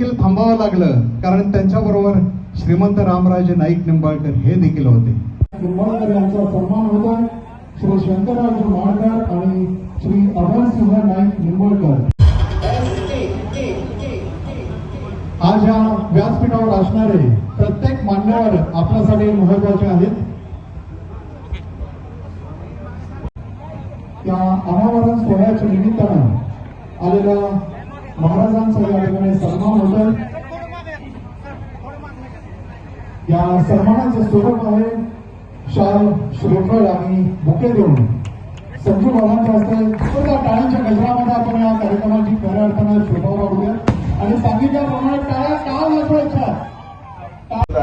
देखील थांबावं लागलं. कारण त्यांच्याबरोबर श्रीमंत रामराजे नाईक निंबाळकर हे देखील होते. निंबाळकर यांचा सन्मान होता श्री शंकरराव माळकर आणि श्री अभयसिंह नाईक निंबाळकर. आज या व्यासपीठावर असणारे प्रत्येक मान्यवर आपल्यासाठी महत्त्वाचे आहेत त्या अनावरण सोहळ्याच्या निमित्तानं आलेल्या महाराजांचा या ठिकाणी सन्मान होतोय या सन्मानाचे स्वरूप आहे शाल श्रीफळ आणि बुके देऊन संजू बाबांच्या हस्ते जोरदार टाळ्यांच्या गजरामध्ये आपण या कार्यक्रमाची खऱ्या अर्थानं शोभा वाढूया आणि सांगितल्याप्रमाणे टाळ्या का वाजवायच्या?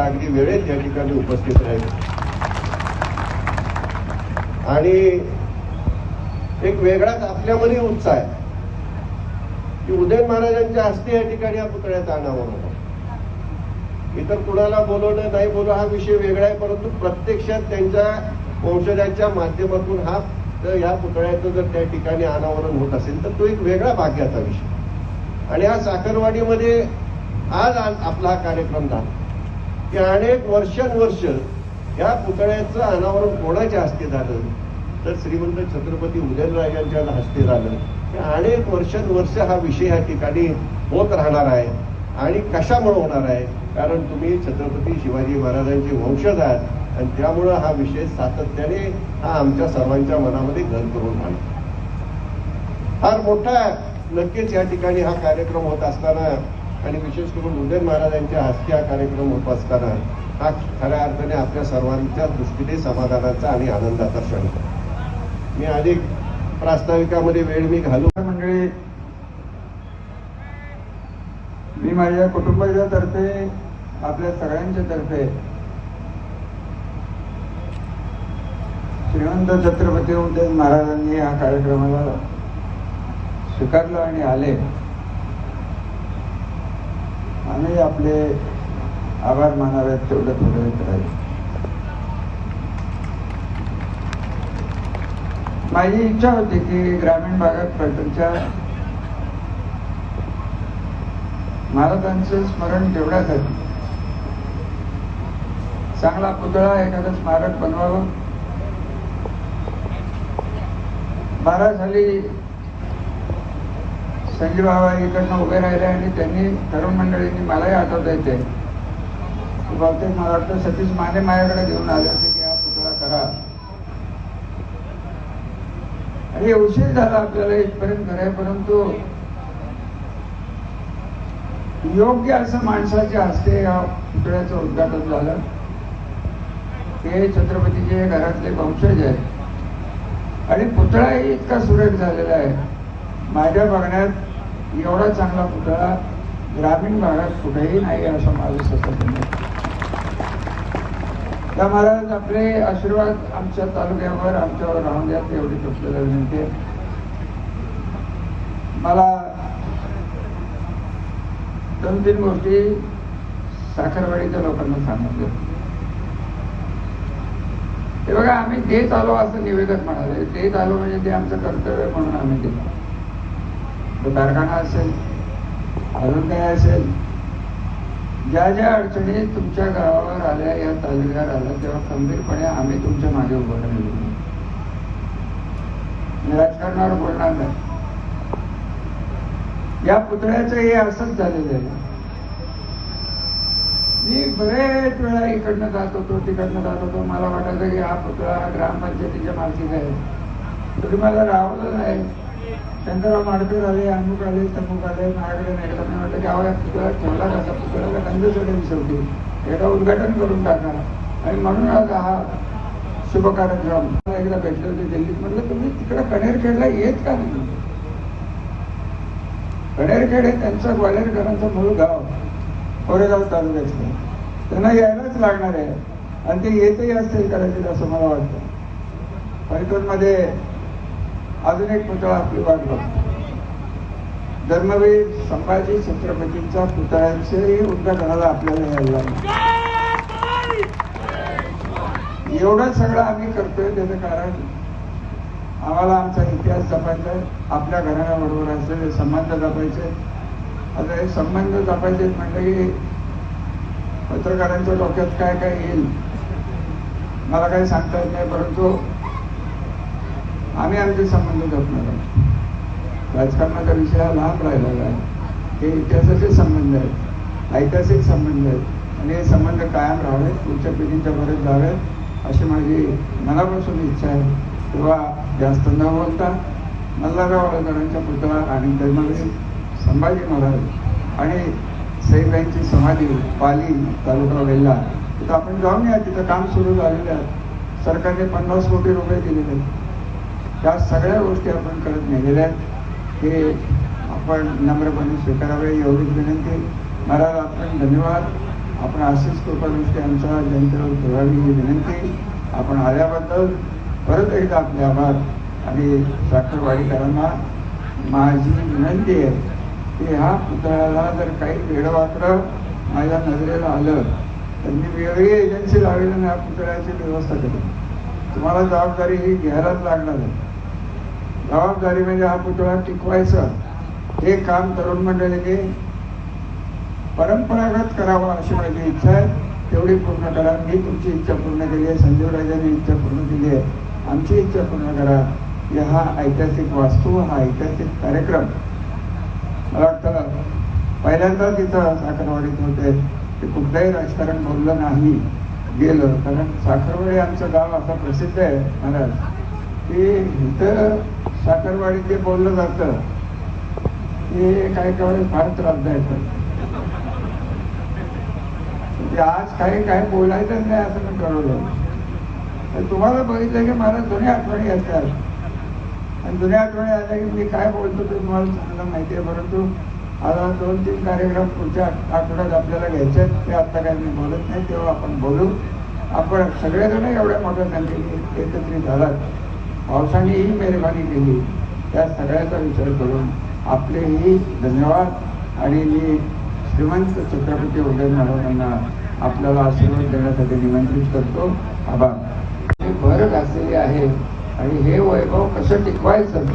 अगदी वेळेत या ठिकाणी उपस्थित राहील. आणि एक वेगळाच आपल्यामध्ये उत्साह आहे की उदय महाराजांच्या हस्ते या ठिकाणी या पुतळ्याचं अनावरण होतं. इतर कुणाला बोलवणं नाही बोलवणं हा विषय वेगळा आहे परंतु प्रत्यक्षात त्यांच्या वंशजाच्या माध्यमातून हा जर या पुतळ्याचं जर त्या ठिकाणी अनावरण होत असेल तर तो एक वेगळा भाग्याचा विषय. आणि हा साखरवाडीमध्ये आज आज आपला हा कार्यक्रम झाला. की अनेक वर्षानुवर्ष या पुतळ्याचं अनावरण कोणाच्या हस्ते झालं? तर श्रीमंत छत्रपती उदयनराजांच्या हस्ते झालं. अनेक वर्षानुवर्ष हा विषय या ठिकाणी होत राहणार आहे. आणि कशामुळे होणार आहे? कारण तुम्ही छत्रपती शिवाजी महाराजांचे वंशज आहात आणि त्यामुळं हा विषय सातत्याने हा आमच्या सर्वांच्या मनामध्ये घर करून राहिला. फार मोठा नक्कीच या ठिकाणी हा कार्यक्रम होत असताना आणि विशेष करून उदयन महाराजांच्या हस्ते हा कार्यक्रम होत असताना हा खऱ्या अर्थाने आपल्या सर्वांच्या दृष्टीने समाधानाचा आणि आनंदाचा क्षण मी अधिक प्रास्ताविकामध्ये वेळ मी घालू. मंडळी मी माझ्या कुटुंबाच्या तर्फे आपल्या सगळ्यांच्या तर्फे श्रीमंत छत्रपती उदय महाराजांनी या कार्यक्रमाला स्वीकारलं आणि आले. आम्ही आपले आभार मानावेत तेवढं थोडं करायचं. माझी इच्छा होती की ग्रामीण भागात पर्यटनच्या महाराजांचं स्मरण ठेवण्यासाठी चांगला पुतळा एखादं स्मारक बनवावं. बारा झाली. संजय बाबा इकडनं उभे राहिले आणि त्यांनी तरुण मंडळींनी मलाही आठवता येते बहुतेक मला वाटतं सतीश माने माझ्याकडे घेऊन आले होते की हा पुतळा करा. आणि उशीर झाला आपल्याला इथपर्यंत घरे परंतु योग्य असं माणसाच्या हस्ते या पुतळ्याचं उद्घाटन झालं. हे छत्रपतीचे घरातले वंशज आहेत. आणि पुतळाही इतका सुरेख झालेला आहे. माझ्या बघण्यात एवढा चांगला पुतळा ग्रामीण भागात कुठेही नाही असं माझं सतत त्या महाराज आपले आशीर्वाद आमच्या तालुक्यावर आमच्यावर राहून द्यात एवढी आपल्याला विनंती मला दोन तीन गोष्टी साखरवाडीच्या लोकांना सांगितलं ते बघा आम्ही देत आलो असं निवेदक म्हणाले देत आलो म्हणजे ते आमचं कर्तव्य म्हणून आम्ही दिलं तो कारखाना असेल अजून काय असेल ज्या ज्या अडचणी तुमच्या गावावर आल्या या तालुक्यावर आल्या तेव्हा खंबीरपणे आम्ही तुमच्या मागे उभं राहिलो. राजकारणावर बोलणार नाही. या पुतळ्याचं हे असंच झालेलं आहे. मी बरेच वेळा इकडनं जात होतो तिकडनं जात होतो. मला वाटायचं की हा पुतळा ग्रामपंचायतीच्या मालकीचा आहे. तरी मला रावलं नाही. त्यांना माडकर आले अमुक आले तमुक आले. माझ्याकडे नाही मी म्हटलं की अहो पुतळा ठेवला कसा पुतळ्याला गंध सोडेल शेवटी एकदा उद्घाटन करून टाकणार. आणि म्हणून आज हा शुभ कार्यक्रम एकदा भेटले होते दिल्लीत. म्हटलं तुम्ही तिकडे कणेरखेडला येत का नाही? कणेरखेड हे त्यांचं ग्वालेरकरांचं मूळ गाव कोरेगाव तालुक्यातलं. त्यांना यायलाच लागणार आहे. आणि ते येतही असतील कदाचित असं मला वाटतं. परितोडमध्ये अजून एक पुतळा आपली वाट बघतो. धर्मवीर संभाजी छत्रपतींचा पुतळ्यांचेही उद्घाटनाला आपल्याला यायला लागलं. एवढं सगळं आम्ही करतोय त्याचं कारण आम्हाला आमचा इतिहास जपायचा आहे. आपल्या घराण्याबरोबर असलेले संबंध जपायचे आता हे संबंध जपायचे म्हटलं की पत्रकारांच्या डोक्यात काय काय येईल मला काही सांगता येत नाही परंतु आम्ही आमचे संबंध जपणार आहोत. राजकारणाचा विषय हा लांब राहिलेला आहे. हे इतिहासाचे संबंध आहेत ऐतिहासिक संबंध आहेत. आणि हे संबंध कायम राहावेत पुढच्या पिढीच्या बरेच जावेत अशी माझी मनापासून इच्छा आहे. किंवा जास्त न बोलता मल्हारराव होळकरांच्या पुतळा आणि त्यामध्ये संभाजी महाराज आणि साहेबांची समाधी पाली तालुका वेल्ला तिथं आपण जाऊन या. तिथं काम सुरू झालेलं आहे. सरकारने पन्नास कोटी रुपये दिलेले आहेत. त्या सगळ्या गोष्टी आपण करत नेलेल्या आहेत. हे आपण नम्रपणे स्वीकारावे एवढीच विनंती. महाराज आपण धन्यवाद. आपण अशीच कृपादृष्टी आमच्या जनतेवर ठेवावी ही विनंती. आपण आल्याबद्दल परत एकदा आपले आभार आणि साखरवाडीकरांना माझी विनंती आहे की ह्या पुतळ्याला जर काही वेडवाकडं माझ्या नजरेला आलं तर मी वेगळी एजन्सी लावेल आणि ह्या पुतळ्याची व्यवस्था करेन. तुम्हाला जबाबदारी ही घ्यायलाच लागणार आहे. जबाबदारी म्हणजे हा पुतळा टिकवायचा. हे काम तरुण मंडळीने परंपरागत करावं अशी माझी इच्छा आहे. तेवढी पूर्ण करा. मी तुमची इच्छा पूर्ण केली आहे. संजीवराजांनी इच्छा पूर्ण केली आहे. आमची इच्छा पूर्ण करा की हा ऐतिहासिक वास्तू हा ऐतिहासिक कार्यक्रम. मला वाटतं पहिल्यांदा तिथं साखरवाडीत होते. ते कुठलंही राजकारण बोललं नाही गेलं. कारण साखरवाडी आमचं गाव असं प्रसिद्ध आहे महाराज. की इथं साखरवाडीत जे बोललं जातं ते काही काही फार त्रासदायक आज काही काय बोलायचंच नाही असं मी ठरवलं. तर तुम्हाला बघितलं की मला जुन्या आठवणी येतात आणि जुन्या आठवणी आल्या की मी काय बोलतो ते तुम्हाला चांगलं माहिती आहे परंतु आता दोन तीन कार्यक्रम पुढच्या आठवड्यात आपल्याला घ्यायचे आहेत. ते आता काही मी बोलत नाही तेव्हा आपण बोलू. आपण सगळेजण एवढ्या मोठ्या संख्येने एकत्रित झालात. पावसाने ही मेहरबानी केली. त्या सगळ्याचा विचार करून आपलेही धन्यवाद. आणि मी श्रीमंत छत्रपती उदय महाराजांना आपल्याला आशीर्वाद देण्यासाठी निमंत्रित करतो. आभार. ही भर घातलेली आहे. आणि हे वैभव कसं टिकवायचं?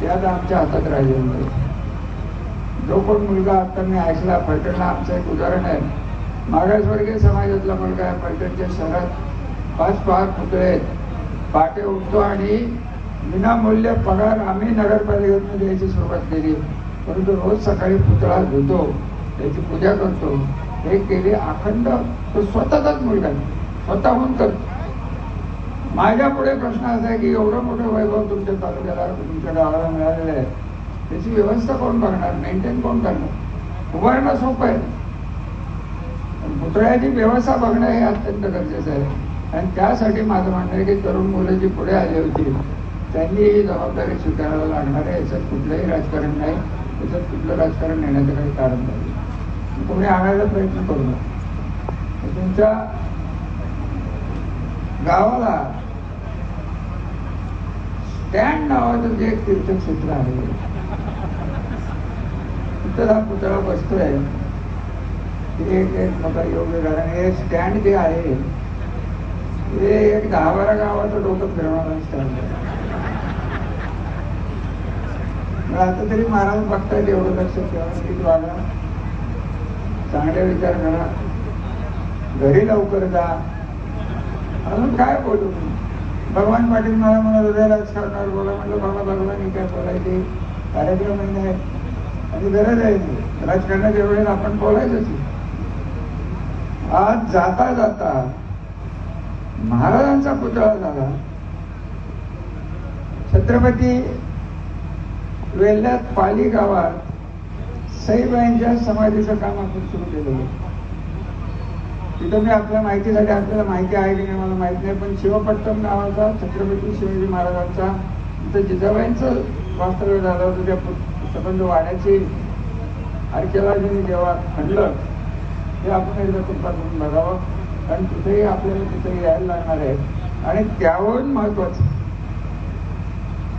ते आता आमच्या हातात राहिलेलं नाही. जो कोण मुलगा आता मी ऐकला फलटणला आमचं एक उदाहरण आहे. मागासवर्गीय समाजातला मुलगा आहे फलटणच्या शहरात पाच पाच पुतळे आहेत. पाटे उठतो आणि विनामूल्य पगार आम्ही नगरपालिकेतून द्यायची सुरुवात केली. परंतु रोज सकाळी पुतळा धुतो त्याची पूजा करतो. हे केले अखंड तो स्वतःचाच मुलगा स्वतःहून करतो. माझ्या पुढे प्रश्न असा आहे की एवढं मोठं वैभव तुमच्या तालुक्याला तुमच्या गावाला मिळालेलं आहे त्याची व्यवस्था कोण बघणार? मेंटेन कोण करणार? उभारणं सोपं आहे. पुतळ्याची व्यवस्था बघणं हे अत्यंत गरजेचं आहे. आणि त्यासाठी माझं म्हणणं आहे की तरुण मुलं जी पुढे आली होती त्यांनी ही जबाबदारी स्वीकारायला लागणार आहे. याच्यात कुठलंही राजकारण नाही. त्याच्यात कुठलं राजकारण येण्याचं काही कारण नाही. तुम्ही आणायला प्रयत्न करू नका. तुमच्या गावाला स्टँड नावाचं जे एक तीर्थक्षेत्र आहे तिथं हा पुतळा बसतोय. ते एक एक मोठा योग्य कारण हे स्टँड जे आहे हे एक दहा बारा गावाचं डोकं फिरवणार स्टँड आहे. आता तरी महाराज बघतायत एवढं लक्षात ठेवा नीट चांगले विचार करा. घरी लवकर जा. अजून काय बोलू? भगवान पाटील मला मला हृदयाला करणार बोला म्हटलं बाबा भगवान काय बोलायचे. कार्यक्रम नाही आणि गरज आहे ती. राजकारणाच्या वेळेला आपण बोलायचंच आज जाता जाता महाराजांचा पुतळा झाला. छत्रपती वेल्ल्यात पाली गावात साईबाईंच्या समाधीचं काम आपण सुरू केलेलं तिथं मी आपल्या माहितीसाठी आपल्याला माहिती आहे की नाही मला माहीत नाही पण शिवपट्टम नावाचा छत्रपती शिवाजी महाराजांचा तिथं जिजाबाईंचं वास्तव्य झालं होतं. त्या पु- संबंध वाड्याची आर्किओलॉजीने जेव्हा खणलं ते आपण एकदा कृपा करून बघावं. कारण तिथेही आपल्याला तिथे यायला लागणार आहे. आणि त्यावरून महत्वाचं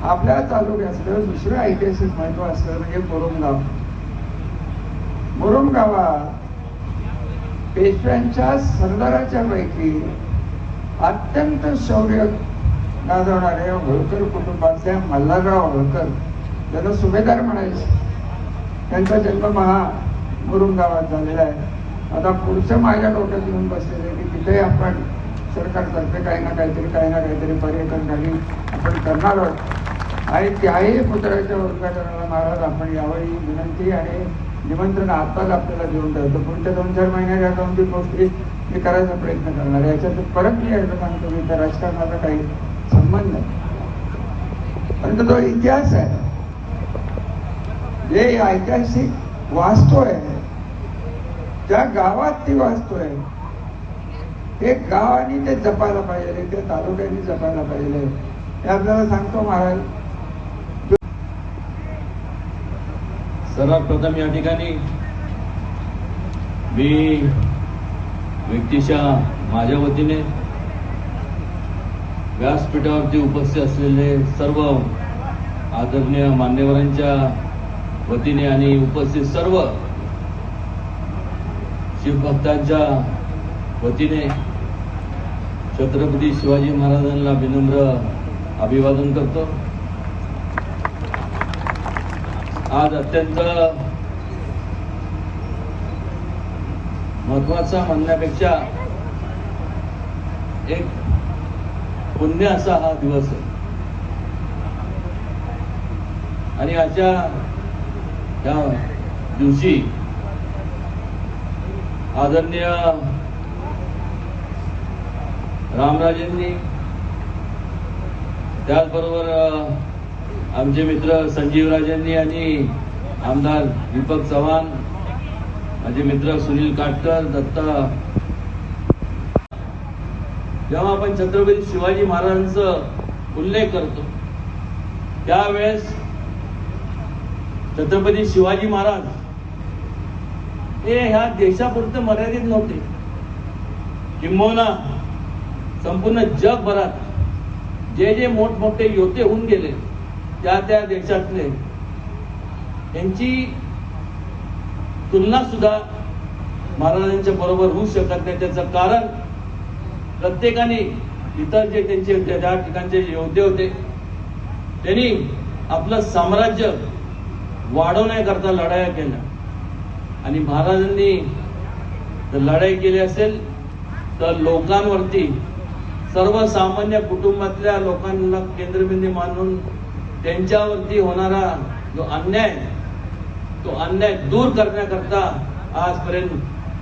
आपल्या तालुक्यातलं दुसरं ऐतिहासिक महत्त्व असलं म्हणजे मुरुमगाव मुरुमगावात पेशव्यांच्या सरदाराच्या पैकी अत्यंत शौर्य गाजवणाऱ्या होळकर कुटुंबातल्या मल्हारराव होळकर ज्यांना सुभेदार म्हणायचे. त्यांचा जन्म महा मुरुम गावात झालेला आहे. आता पुढचं माझ्या डोक्यात येऊन बसलेलं आहे की तिथे आपण सरकारतर्फे काही ना काहीतरी काही ना काहीतरी पर्यटन खाली आपण करणार आहोत. आणि त्याही पुतळ्याच्या उद्घाटनाला महाराज आपण यावेळी विनंती आणि निमंत्रण आत्ताच आपल्याला देऊन ठेवतो पुढच्या दोन चार महिन्यात या दोन तीन गोष्टी मी करायचा प्रयत्न करणार याच्यात परत मी यायचं सांगतो मी त्या राजकारणाचा काही संबंध नाही. परंतु तो इतिहास आहे. जे ऐतिहासिक वास्तव आहे ज्या गावात ती वास्तव आहे ते गावाने ते जपायला पाहिजे ते तालुक्याने जपायला पाहिजे. हे आपल्याला सांगतो महाराज सर्वात प्रथम या ठिकाणी मी व्यक्तिशा माझ्या वतीने व्यासपीठावरती उपस्थित असलेले सर्व आदरणीय मान्यवरांच्या वतीने आणि उपस्थित सर्व शिवभक्तांच्या वतीने छत्रपती शिवाजी महाराजांना विनम्र अभिवादन करतो. आज अत्यंत महत्त्वाचा म्हणण्यापेक्षा एक पुण्य असा हा दिवस आहे. आणि अशा या दिवशी आदरणीय रामराजेंनी त्याचबरोबर आमचे मित्र संजीव राजांनी आणि आमदार दीपक चव्हाण माझे मित्र सुनील काटकर दत्ता जेव्हा आपण छत्रपती शिवाजी महाराजांचा उल्लेख करतो त्यावेळेस छत्रपती शिवाजी महाराज हे ह्या देशापुरते मर्यादित नव्हते. किंबहुना संपूर्ण जगभरात जे जे मोठमोठे योद्धे होऊन गेले त्या त्या देशातले. यांची तुलना सुद्धा महाराजांच्या बरोबर होऊ शकत नाही. त्याचं कारण प्रत्येकाने इतर जे त्यांचे त्या ठिकाणचे योद्धे होते त्यांनी आपलं साम्राज्य वाढवण्याकरता लढाया केल्या. आणि महाराजांनी जर लढाई केली असेल तर लोकांवरती सर्वसामान्य कुटुंबातल्या लोकांना केंद्रबिंदू मानून त्यांच्यावरती होणारा जो अन्याय तो अन्याय दूर करण्याकरता आजपर्यंत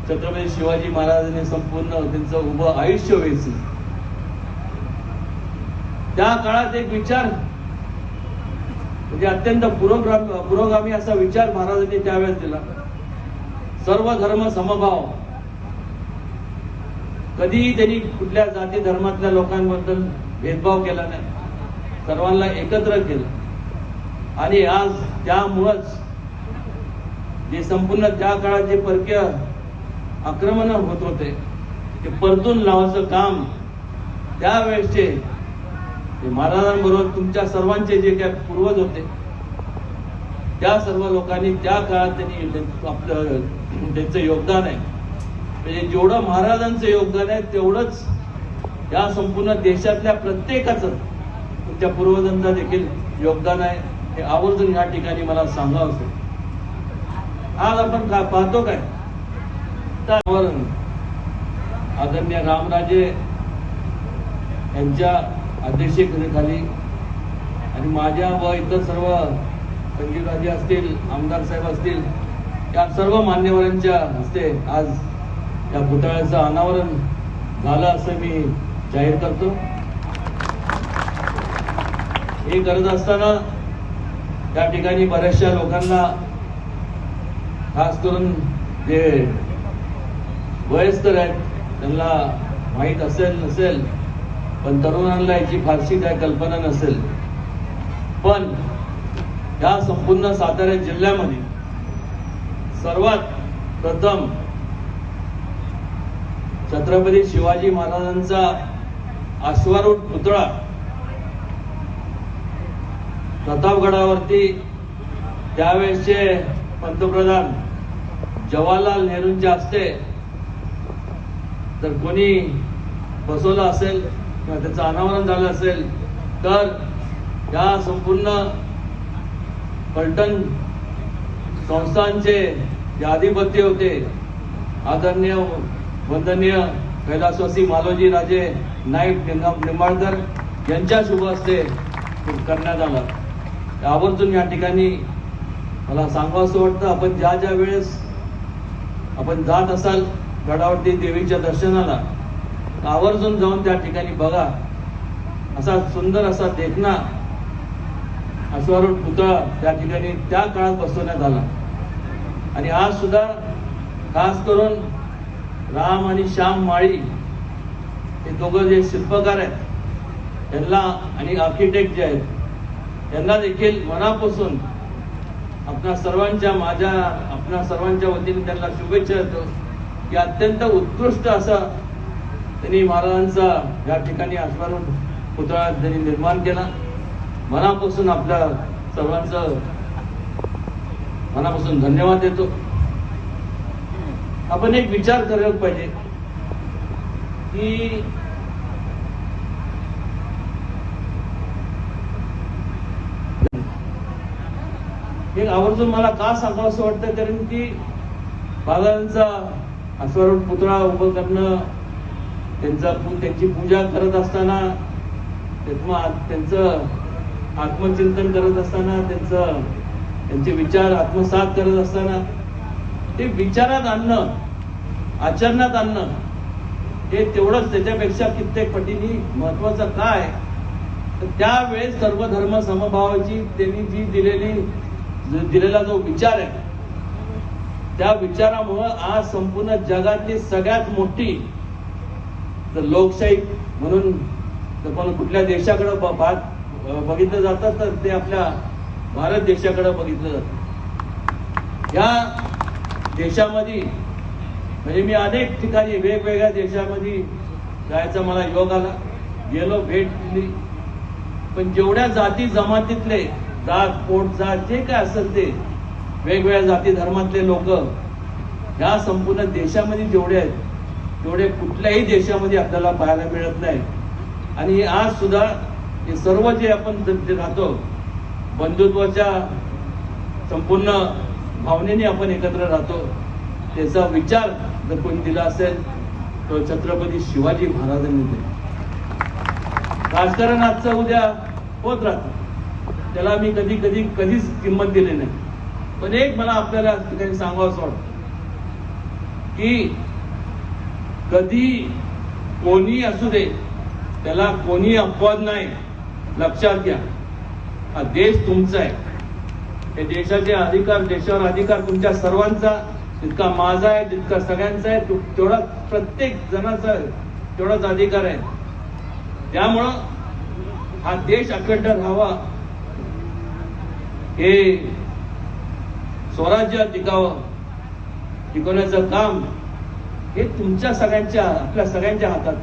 छत्रपती शिवाजी महाराजांनी संपूर्ण त्यांचं उभं आयुष्य वेचलं. त्या काळात एक विचार म्हणजे अत्यंत पुरोगामी पुरोगामी असा विचार महाराजांनी त्यावेळेस दिला. सर्व धर्म समभाव. कधीही त्यांनी कुठल्या जाती धर्मातल्या लोकांबद्दल भेदभाव केला नाही. सर्वांना एकत्र केलं. आणि आज त्यामुळंच जे संपूर्ण त्या काळात जे परकीय आक्रमण होत होते ते परतून लावायचं काम त्यावेळेसचे महाराजांबरोबर तुमच्या सर्वांचे जे काय पूर्वज होते त्या सर्व लोकांनी त्या काळात त्यांनी आपलं त्यांचं योगदान आहे. म्हणजे जेवढं महाराजांचं योगदान आहे तेवढंच या संपूर्ण देशातल्या प्रत्येकाचं तुमच्या पूर्वजांचा देखील योगदान आहे. हे आवर्जून या ठिकाणी मला सांगावं असेल आज आपण काय पाहतो काय? आदरणीय रामराजे यांच्या अध्यक्षतेखाली आणि माझ्या व इतर सर्व संजीवराजे असतील आमदार साहेब असतील या सर्व मान्यवरांच्या हस्ते आज या पुतळ्याचं अनावरण झालं असं मी जाहीर करतो. हे करत असताना त्या ठिकाणी बऱ्याचशा लोकांना खास करून जे वयस्कर आहेत त्यांना माहीत असेल नसेल पण तरुणांना याची फारशी काय कल्पना नसेल. पण या संपूर्ण सातारा जिल्ह्यामध्ये सर्वात प्रथम छत्रपती शिवाजी महाराजांचा अश्वारूढ पुतळा प्रतापगडावरती त्यावेळेसचे पंतप्रधान जवाहरलाल नेहरूंच्या हस्ते जर कोणी बसवलं असेल किंवा त्याचं अनावरण झालं असेल तर या संपूर्ण पलटण संस्थांचे जे अधिपती होते आदरणीय वंदनीय कैलासवासी मालोजी राजे नाईक निंबाळकर यांच्या शुभ हस्ते करण्यात आला. आवर्जून या ठिकाणी मला सांगावं असं वाटतं आपण ज्या ज्या वेळेस आपण जात असाल गडावरती देवीच्या दर्शनाला आवर्जून जाऊन त्या ठिकाणी बघा. असा सुंदर असा देखना अश्वारूढ पुतळा त्या ठिकाणी त्या काळात बसवण्यात आला. आणि आज सुद्धा खास करून राम आणि श्याम माळी हे दोघं जे शिल्पकार आहेत त्यांना आणि आर्किटेक्ट जे आहेत त्यांना देखील मनापासून आपणा सर्वांच्या माझ्या आपणा सर्वांच्या वतीने त्यांना शुभेच्छा देतो. की अत्यंत उत्कृष्ट असा त्यांनी महाराजांचा या ठिकाणी अश्वारूढ पुतळा त्यांनी निर्माण केला. मनापासून आपल्या सर्वांचं मनापासून धन्यवाद देतो. आपण एक विचार करायला पाहिजे की हे आवर्जून मला का सांगावं असं वाटतं कारण की बाबांचा अश्वारूढ पुतळा उभं करणं त्यांचा त्यांची पूजा करत असताना त्यांचं आत्मचिंतन करत असताना त्यांचं त्यांचे विचार आत्मसात करत असताना ते विचारात आणणं आचरणात आणणं हे तेवढंच त्याच्यापेक्षा कित्येक पटीने महत्वाचं काय? तर त्यावेळेस सर्व धर्म समभावाची त्यांनी जी दिलेली दिलेला जो विचार आहे त्या विचारामुळं आज संपूर्ण जगातली सगळ्यात मोठी तर लोकशाही म्हणून जर पण कुठल्या देशाकडे ब- बघितलं जातं तर ते आपल्या भारत देशाकडे बघितलं जातं. या देशामध्ये म्हणजे मी अनेक ठिकाणी वेगवेगळ्या देशामध्ये जायचा मला योग आला. गेलो भेट दिली. पण जेवढ्या जाती जमातीतले जात पोट जात जे काय असेल ते वेगवेगळ्या जाती धर्मातले लोक या संपूर्ण देशामध्ये जेवढे आहेत तेवढे कुठल्याही देशामध्ये आपल्याला पाहायला मिळत नाही. आणि आज सुद्धा हे सर्व जे आपण राहतो बंधुत्वाच्या संपूर्ण भावनेने आपण एकत्र राहतो त्याचा विचार जर कोणी दिला असेल तो छत्रपती शिवाजी महाराजांनी दिला. राजकारण आजचं उद्या होत राहतं. त्याला मी कधी कधी कधीच किंमत दिली नाही. पण एक मला आपल्याला ठिकाणी सांगावं असं वाटतं की कधी कोणी असू दे त्याला कोणी अपवाद नाही. लक्षात घ्या हा देश तुमचा आहे. हे देशाचे अधिकार देशावर अधिकार तुमच्या सर्वांचा जितका माझा आहे जितका सगळ्यांचा आहे तेवढा प्रत्येक जणाचा तेवढाच अधिकार आहे. त्यामुळं हा देश अखंड राहावा. हे स्वराज्य टिकावं टिकवण्याचं काम हे तुमच्या सगळ्यांच्या आपल्या सगळ्यांच्या हातात.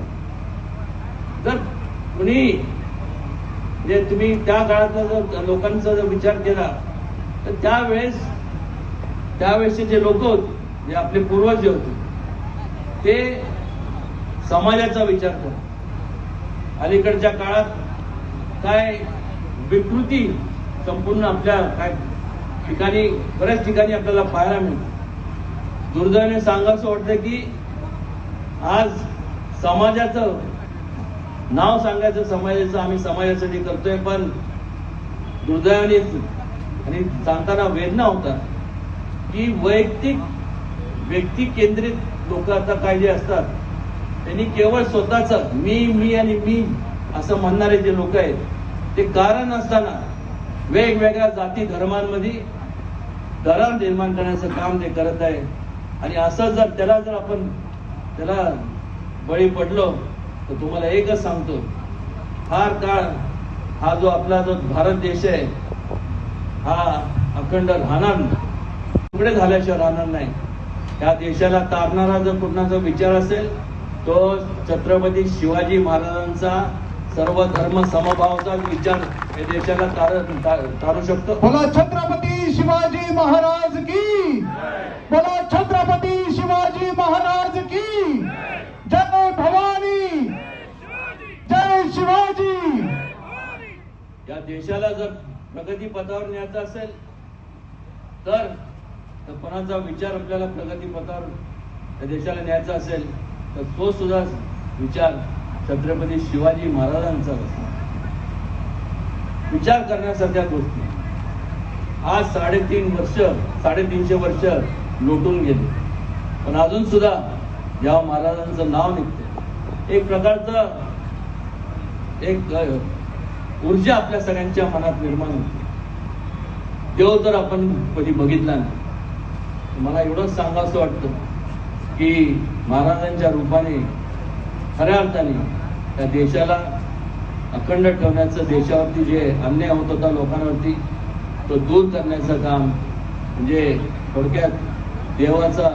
जर कुणी म्हणजे तुम्ही त्या काळातला जर लोकांचा जर विचार केला तर त्यावेळेस त्यावेळेसचे जे लोक होते जे आपले पूर्वज जे होते ते समाजाचा विचार करत अलीकडच्या काळात काय विकृती संपूर्ण आपल्या काय ठिकाणी बऱ्याच ठिकाणी आपल्याला पाहायला मिळतं. दुर्दैवाने सांगावं वाटतं की आज समाजाचं नाव सांगायचं समाजाचं आम्ही समाजासाठी करतोय पण दुर्दैवाने आणि सांगताना वेदना होता की वैयक्तिक व्यक्ती केंद्रित लोक आता काय जे असतात त्यांनी केवळ स्वतःच मी मी आणि मी असं म्हणणारे जे लोक आहेत ते कारण असताना वेगवेगळ्या जाती धर्मांमध्ये दरार निर्माण करण्याचं काम ते करत आहे. आणि असं जर त्याला जर आपण त्याला बळी पडलो तर तुम्हाला एकच सांगतो. फार काळ हा जो आपला जो भारत देश आहे हा अखंड राहणार तुकडे झाल्याशिवाय राहणार नाही. या देशाला तारणारा जर कुणाचा विचार असेल तो छत्रपती शिवाजी महाराजांचा सर्व धर्म समभावाचा विचार या देशाला तार शकतो. बोला छत्रपती शिवाजी महाराज की? बोला छत्रपती शिवाजी महाराज की? जय भवानी। जय शिवाजी। या देशाला जर प्रगती पथावर न्यायचं असेल तर कोणाचा विचार आपल्याला प्रगतीपथावर त्या देशाला न्यायचा असेल तर तो सुद्धा विचार छत्रपती शिवाजी महाराजांचा असतो विचार करण्यासारख्या गोष्टी. आज साडेतीन वर्ष साडेतीनशे वर्ष लोटून गेले. पण अजून सुद्धा या महाराजांचं नाव निघते एक प्रकारचं एक ऊर्जा आपल्या सगळ्यांच्या मनात निर्माण होते. देव तर आपण कधी बघितला नाही. मला एवढंच सांगावंसं वाटतं की महाराजांच्या रूपाने खऱ्या अर्थाने त्या देशाला अखंड ठेवण्याचं देशावरती जे अन्याय होत होता लोकांवरती तो दूर करण्याचं काम म्हणजे थोडक्यात देवाचा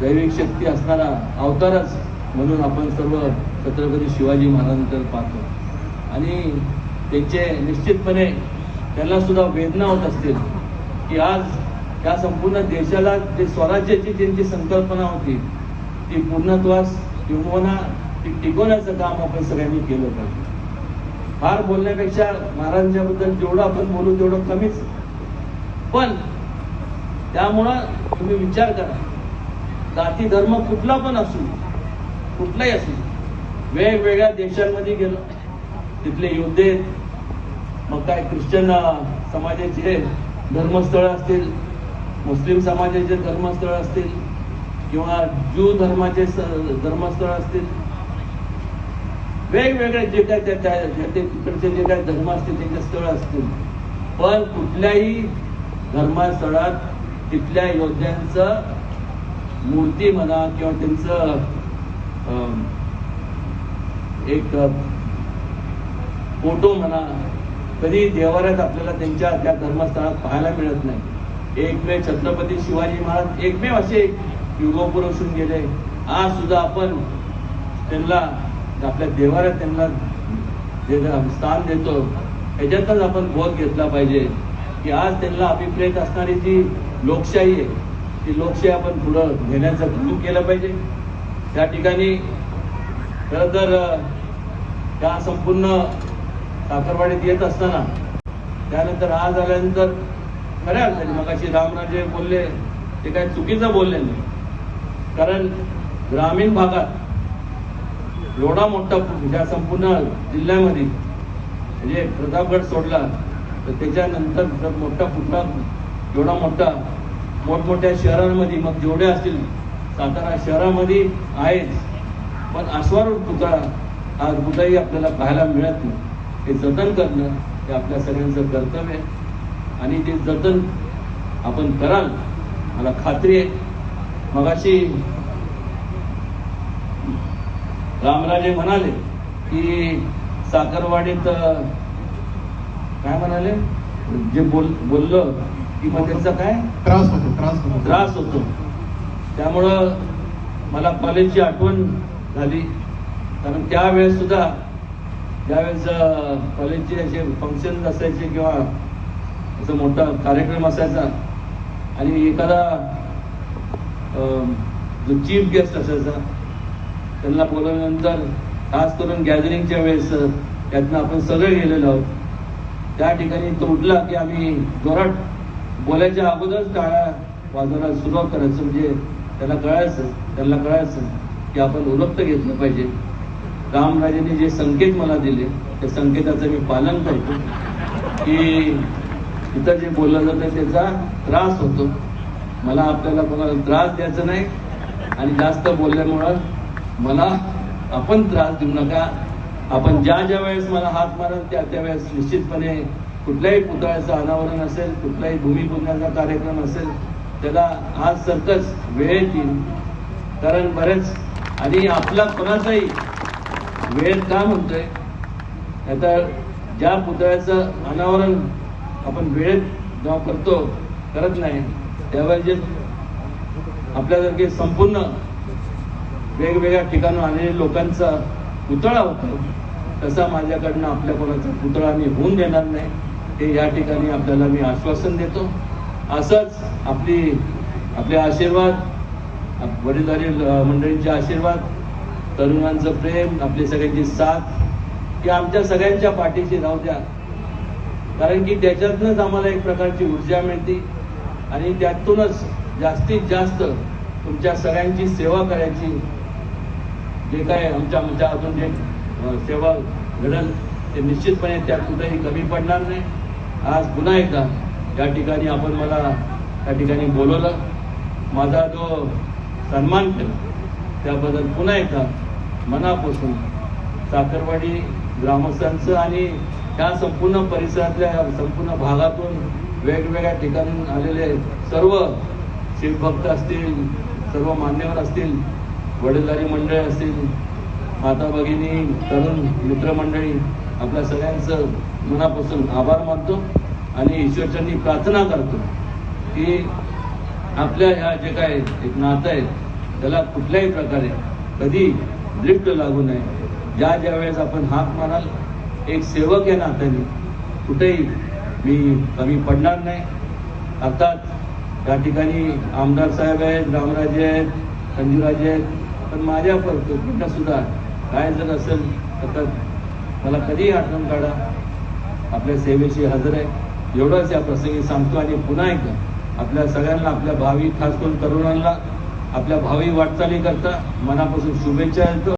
दैविक शक्ती असणारा अवतारच म्हणून आपण सर्व छत्रपती शिवाजी महाराजांकडे पाहतो. आणि त्यांचे निश्चितपणे त्यांना सुद्धा वेदना होत असतील की आज या संपूर्ण देशाला जे स्वराज्याची त्यांची संकल्पना होती ती पूर्णत्वास किंवा ती टिकवण्याचं काम आपण सगळ्यांनी केलं पाहिजे. फार बोलण्यापेक्षा महाराजांच्याबद्दल जेवढं आपण बोलू तेवढं कमीच. पण त्यामुळं तुम्ही विचार करा. जाती धर्म कुठला पण असू कुठलाही असू वेगवेगळ्या देशांमध्ये गेलो. तिथले योद्धे मग काय ख्रिश्चन समाजाचे धर्मस्थळ असतील मुस्लिम समाजाचे धर्मस्थळ असतील किंवा ज्यू धर्माचे स- धर्मस्थळ असतील वेगवेगळे जे काय त्या तिकडचे जे काय धर्म असतील त्यांचे स्थळ असतील. पण कुठल्याही धर्मस्थळात तिथल्या योद्ध्यांचं मूर्ती म्हणा किंवा त्यांचं एक फोटो म्हणा कधी देवाऱ्यात आपल्याला त्यांच्या त्या धर्मस्थळात पाहायला मिळत नाही. एकमेव छत्रपती शिवाजी महाराज एकमेव असे युगपुरुषून गेले. आज सुद्धा आपण त्यांना आपल्या देवाऱ्यात त्यांना जे स्थान देतो याच्यातच आपण बोध घेतला पाहिजे की आज त्यांना अभिप्रेत असणारी जी लोकशाही आहे ती लोकशाही आपण पुढं घेण्याचं काम केलं पाहिजे. त्या ठिकाणी खरं तर त्या संपूर्ण साखरवाडीत येत असताना त्यानंतर आज आल्यानंतर खऱ्या अर्थाने म्हणजे मगाशी रामराजे बोलले ते काही चुकीचं बोलले नाही. कारण ग्रामीण भागात एवढा मोठा ज्या संपूर्ण जिल्ह्यामध्ये म्हणजे प्रतापगड सोडला तर त्याच्यानंतर जर मोठा पुतळा एवढा मोठा मोठमोठ्या शहरांमध्ये मग जेवढे असतील सातारा शहरामध्ये आहेच. पण अश्वारूढ पुतळा हा कुठेही आपल्याला पाहायला मिळत नाही. हे जतन करणं हे आपल्या सगळ्यांचं कर्तव्य आहे. आणि ते जतन आपण कराल मला खात्री आहे. मगाशी रामराजे म्हणाले की साखरवाडीत काय म्हणाले? जे बोल बोललो की मग त्यांचा काय? त्रास होतो त्रास होतो. त्रास होतो. त्यामुळं मला कॉलेजची आठवण झाली. कारण त्यावेळेस सुद्धा ज्यावेळेस कॉलेजचे असे फंक्शन असायचे किंवा असं मोठा कार्यक्रम असायचा. आणि एखादा जो चीफ गेस्ट असायचा त्यांना बोलवल्यानंतर खास करून गॅदरिंगच्या वेळेस त्यातनं आपण सगळे गेलेलो आहोत. त्या ठिकाणी तो उठला की आम्ही जोरात बोलायच्या अगोदरच टाळ्या वाजवायला सुरुवात करायचं. म्हणजे त्याला कळायचं त्यांना कळायचं की आपण उलक्त घेतलं पाहिजे. रामराजेने जे संकेत मला दिले त्या संकेताचं मी पालन करतो. की इथं जे बोललं जातं त्याचा त्रास होतो. मला आपल्याला कोणाला त्रास द्यायचा नाही. आणि जास्त बोलल्यामुळं मला आपण त्रास देऊ नका. आपण ज्या ज्या वेळेस मला हात मारल त्या त्या वेळेस निश्चितपणे कुठल्याही पुतळ्याचं अनावरण असेल कुठलाही भूमिपूजनाचा कार्यक्रम असेल त्याला आज सरकच वेळेत येईल. कारण बरेच आणि आपला कोणाचाही वेळ का म्हणतोय? आता ज्या पुतळ्याचं अनावरण आपण वेळेत जेव्हा करतो करत नाही त्यावेळेस जे आपल्यासारखे संपूर्ण वेगवेगळ्या ठिकाणून आलेल्या लोकांचा पुतळा होतो. तसा माझ्याकडनं आपल्या कोणाचा पुतळा मी होऊन देणार नाही. हे या ठिकाणी आपल्याला मी आश्वासन देतो. असंच आपली आपले आशीर्वाद आप- वडीलधारी मंडळींचे आशीर्वाद तरुणांचं प्रेम आपली सगळ्यांची साथ की आमच्या सगळ्यांच्या पाठीशी राहू द्या. कारण की त्याच्यातनंच आम्हाला एक प्रकारची ऊर्जा मिळते आणि त्यातूनच जास्तीत जास्त तुमच्या सगळ्यांची सेवा करायची जे काय आमच्या आमच्या अजून जे सेवा घडल ते निश्चितपणे त्यात कुठेही कमी पडणार नाही. आज पुन्हा एकदा या ठिकाणी आपण मला त्या ठिकाणी बोलवलं. माझा जो सन्मान केला त्याबद्दल पुन्हा एकदा मनापासून साखरवाडी ग्रामस्थांचं आणि त्या संपूर्ण परिसरातल्या या संपूर्ण भागातून वेगवेगळ्या ठिकाणी आलेले सर्व शिवभक्त असतील सर्व मान्यवर असतील वडीलधारी मंडळी असतील माता भगिनी तरुण मित्रमंडळी आपल्या सगळ्यांचं मनापासून आभार मानतो आणि ईश्वरच्यांनी प्रार्थना करतो की आपल्या ह्या जे काय एक नातं आहे त्याला कुठल्याही प्रकारे कधी लिफ्ट लागू नये. ज्या ज्या वेळेस आपण हाक माराल एक सेवक या नात्याने कुठेही मी कमी पडणार नाही. अर्थात या ठिकाणी आमदार साहेब आहेत रामराजे आहेत संजूराजे आहेत पण माझ्या परतोकडनं सुद्धा काय जर असेल तर मला कधीही आठवण काढा. आपल्या सेवेशी हजर आहे. एवढंच या प्रसंगी सांगतो आणि पुन्हा एकदा आपल्या सगळ्यांना आपल्या भावी खास करून तरुणांना आपल्या भावी वाटचाली करता मनापासून शुभेच्छा येतो